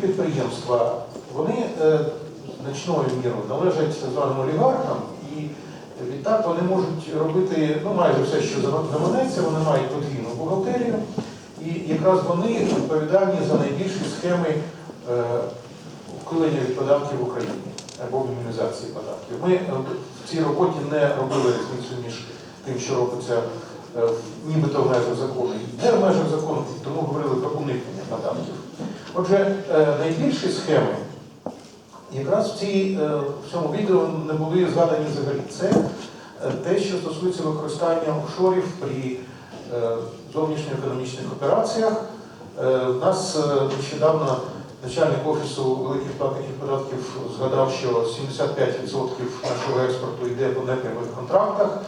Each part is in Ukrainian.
підприємства, вони е, значною мірою належать так званим олігархам, і відтак вони можуть робити ну, майже все, що заманеться, вони мають подвійну бухгалтерію, і якраз вони відповідальні за найбільші схеми е, ухилення від податків в Україні або мінімізації податків. Ми е, в цій роботі не робили різницю між тим, що робиться е, нібито в межах закону не в межах закону, тому говорили про уникнення податків. Отже, е, найбільші схеми якраз в, цій, е, в цьому відео не були згадані взагалі. Це е, те, що стосується використання офшорів при зовнішньоекономічних операціях. У нас нещодавно начальник офісу великих платників податків згадав, що 75% нашого експорту йде по непрямих контрактах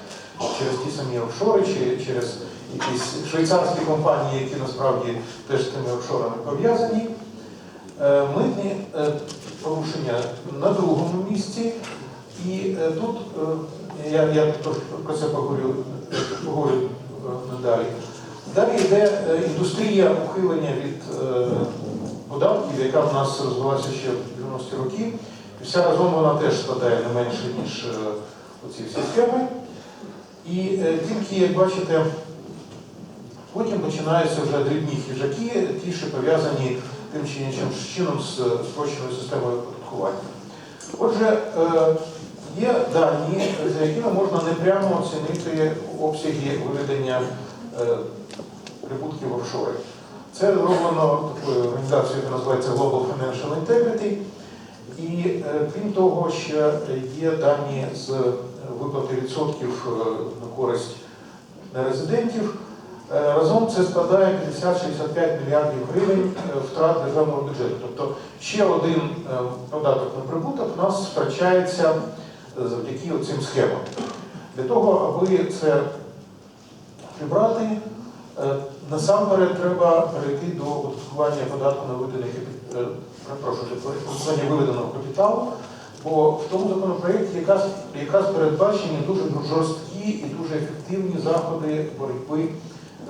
через ті самі офшори, чи через якісь швейцарські компанії, які насправді теж з тими офшорами пов'язані. Е, Митні е, порушення на другому місці. І е, тут я, я про це поговорю, поговорю надалі. Далі йде індустрія ухилення від податків, яка в нас розвилася ще в 90-ті роки. Вся разом вона теж складає не менше, ніж оці всі схеми. І е, тільки, як бачите, потім починаються вже дрібні хижаки, ті, що пов'язані тим чи іншим чином з спрощеною системою оподаткування. Отже, е, є дані, за якими можна непрямо оцінити обсяги виведення е, прибутків офшори. Це зроблено такою організацією, яка називається Global Financial Integrity. І крім того, ще є дані з виплати відсотків е, на користь нерезидентів. Е, Разом це складає 50-65 мільярдів гривень е, втрат державного бюджету. Тобто ще один податок на прибуток у нас втрачається завдяки цим схемам. Для того, аби це прибрати, насамперед треба перейти до оподаткування податку на виведений капі- перепрошую, оподаткування виведеного капіталу, бо в тому законопроєкті якраз, якраз передбачені дуже жорсткі і дуже ефективні заходи боротьби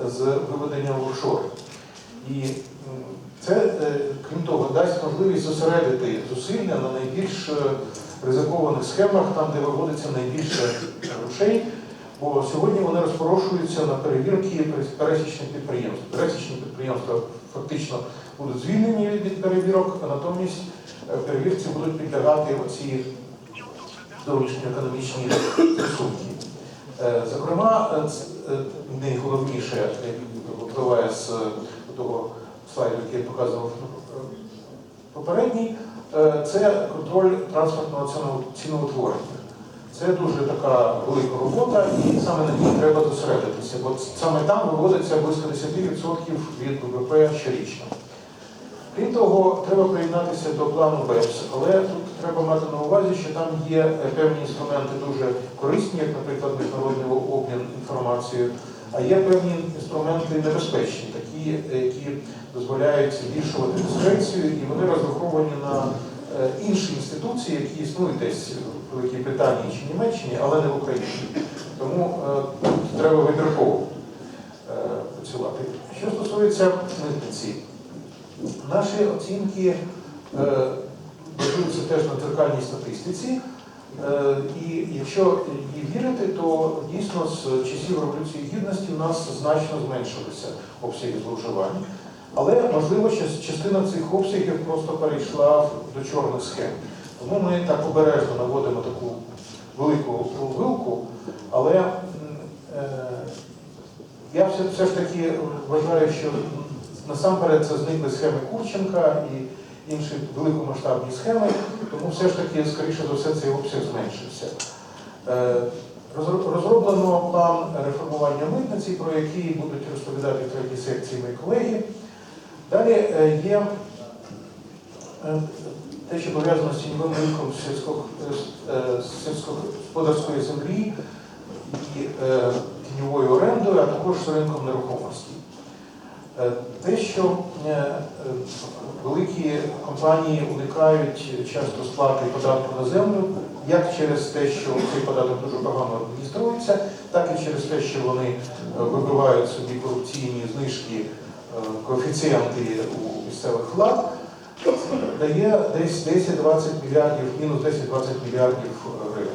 з виведенням в офшори. І це, е, крім того, дасть можливість зосередити зусилля на найбільш е, ризикованих схемах, там, де виводиться найбільше грошей, бо сьогодні вони розпорошуються на перевірки пересічних підприємств. Пересічні підприємства фактично будуть звільнені від перевірок, а натомість перевірці будуть підлягати оці зовнішньоекономічні стосунки. Е, Зокрема, е, е, найголовніше випливає з того слайду, який я показував попередній, це контроль транспортного ціноутворення. Це дуже така велика робота, і саме на ній треба зосередитися, бо саме там виводиться близько 10% від ВВП щорічно. Крім того, треба приєднатися до плану БЕПС, але тут треба мати на увазі, що там є е, певні інструменти дуже корисні, як, наприклад, міжнародний обмін інформацією, а є певні інструменти небезпечні, такі, які дозволяють збільшувати дискрецію, і вони розраховані на е, інші інституції, які існують десь в Великій Британії чи Німеччині, але не в Україні. Тому е, тут треба вибірково працювати. Що стосується митниці, Наші оцінки е, базуються теж на дзеркальній статистиці. Е, І якщо їй вірити, то дійсно з часів Революції Гідності в нас значно зменшилися обсяги зловживань. Але можливо, що частина цих обсягів просто перейшла до чорних схем. Тому ми так обережно наводимо таку велику вилку, але е, я все, все ж таки вважаю, що насамперед це зникли схеми Курченка і інші великомасштабні схеми, тому все ж таки, скоріше за все, цей обсяг зменшився. Е, Розроблено план реформування митниці, про який будуть розповідати в третій секції мої колеги. Далі е, є е, те, що пов'язано з тіньовим ринком сільсько- сільськогосподарської землі і тіньовою орендою, а також з ринком нерухомості. Е, Те, що е, е, великі компанії уникають часто сплати податку на землю, як через те, що цей податок дуже погано адмініструється, так і через те, що вони вибивають собі корупційні знижки, коефіцієнти у місцевих влад. дає десь 10-20 мільярдів, мінус 10-20 мільярдів гривень.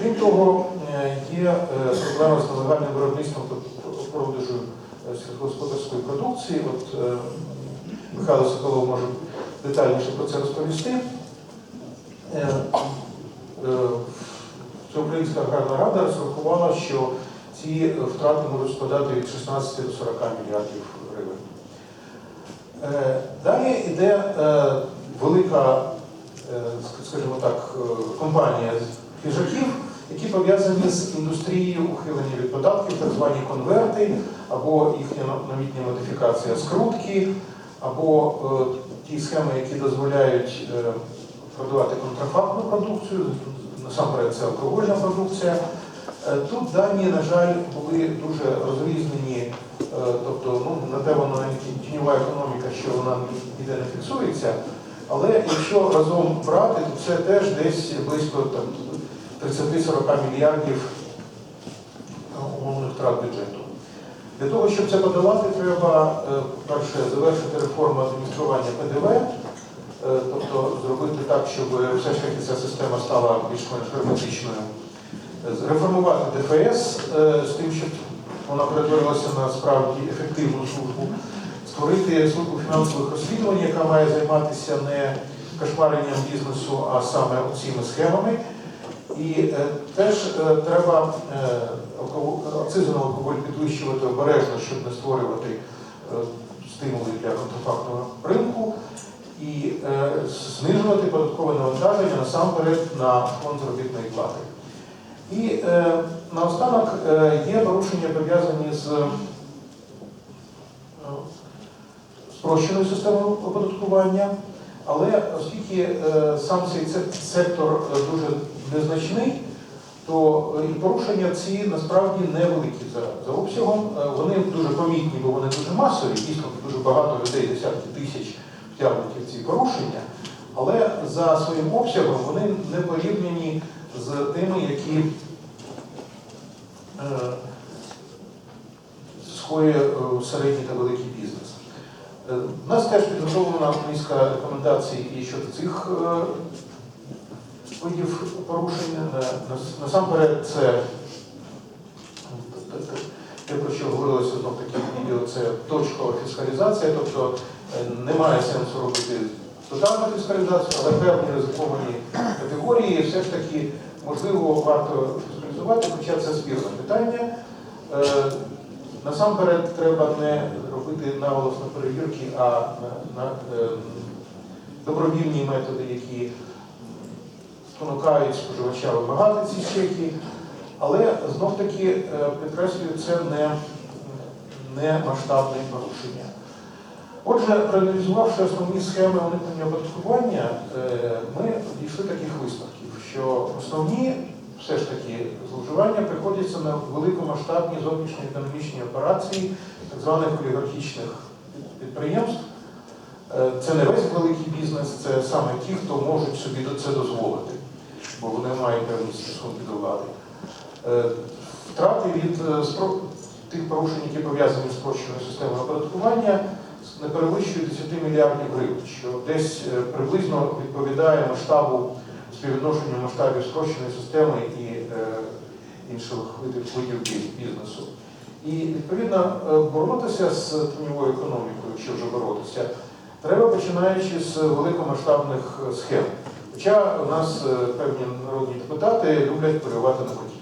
Крім того, є проблема з нелегальним виробництвом продажу сільськогосподарської продукції. От е, Михайло Соколов може детальніше про це розповісти. Е, е, аграрна рада розрахувала, що ці втрати можуть складати від 16 до 40 мільярдів гривень. Е, Далі йде е, велика, скажімо так, компанія хижаків, які пов'язані з індустрією ухилення від податків, так звані конверти, або їхня новітня модифікація скрутки, або е, ті схеми, які дозволяють е, продавати контрафактну продукцію, насамперед це алкогольна продукція. Е, Тут дані, на жаль, були дуже розрізнені, е, тобто, ну, напевно, навіть тіньова економіка, що вона ніде не фіксується, але якщо разом брати, то це теж десь близько 30-40 мільярдів умовних втрат бюджету. Для того, щоб це подолати, треба, е, перше, завершити реформу адміністрування ПДВ, е, тобто зробити так, щоб все ж таки ця система стала більш-менш герметичною. Реформувати ДФС е, з тим, щоб вона перетворилася на справді ефективну службу, створити службу фінансових розслідувань, яка має займатися не кошмаренням бізнесу, а саме цими схемами. І е, теж е, треба е, алкоголь- на алкоголь підвищувати обережно, щоб не створювати е, стимули для контрафактного ринку, і е, знижувати податкове навантаження насамперед на фонд заробітної плати. І е, наостанок е, є порушення пов'язані з е, спрощеною системою оподаткування, але оскільки е, сам цей сектор е, дуже незначний, то е, порушення ці насправді невеликі за, за обсягом. Е, Вони дуже помітні, бо вони дуже масові, дійсно дуже багато людей, десятки тисяч втягнуті в ці порушення, але за своїм обсягом вони не порівняні з тими, які е, скоює е, середній та великий бізнес. Е, У нас теж підготовлена низка рекомендацій і щодо цих е, видів порушень. Е, Насамперед, це е, те, про що говорилося знов таки в відео, це точкова фіскалізація, тобто е, немає сенсу робити тотальну фіскалізацію, але певні ризиковані категорії все ж таки можливо варто фіскалізувати, хоча це спірне питання. Насамперед треба не робити наголосно перевірки, а на, на е, добровільні методи, які спонукають споживача вимагати ці чеки. Але знов таки е, підкреслюю, це не, не масштабне порушення. Отже, проаналізувавши основні схеми уникнення оподаткування, е, ми дійшли таких висновків, що основні все ж таки зловживання приходяться на великомасштабні зовнішні економічні операції так званих олігархічних підприємств. Е, Це не весь великий бізнес, це саме ті, хто можуть собі це дозволити, бо вони мають певні стосунки до влади. Втрати від е, тих порушень, які пов'язані з спрощеною системою оподаткування, не перевищують 10 мільярдів гривень, що десь е, приблизно відповідає масштабу співвідношенню масштабів спрощеної системи і е, інших видів, бізнесу. І відповідно боротися з тіньовою економікою, якщо вже боротися, треба починаючи з великомасштабних схем. Хоча у нас е, певні народні депутати люблять полювати на котів.